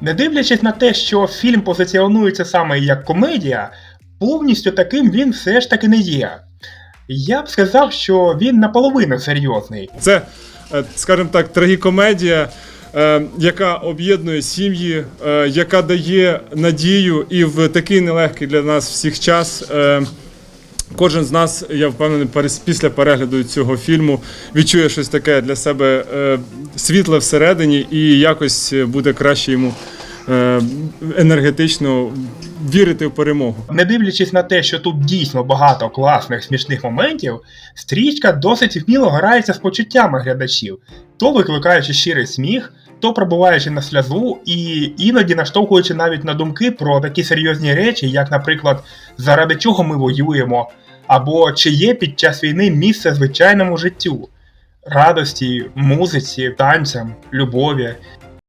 Не дивлячись на те, що фільм позиціонується саме як комедія, повністю таким він все ж таки не є. Я б сказав, що він наполовину серйозний. Це, е, скажімо так, трагікомедія, е, яка об'єднує сім'ї, е, яка дає надію і в такий нелегкий для нас всіх час. Кожен з нас, я впевнений, після перегляду цього фільму відчує щось таке для себе е, світле всередині і якось буде краще йому е, енергетично вірити в перемогу. Не дивлячись на те, що тут дійсно багато класних смішних моментів, стрічка досить вміло грається з почуттями глядачів, то викликаючи щирий сміх, то пробуваючи на сльозу і іноді наштовхуючи навіть на думки про такі серйозні речі, як, наприклад, заради чого ми воюємо, або чи є під час війни місце звичайному життю, радості, музиці, танцям, любові.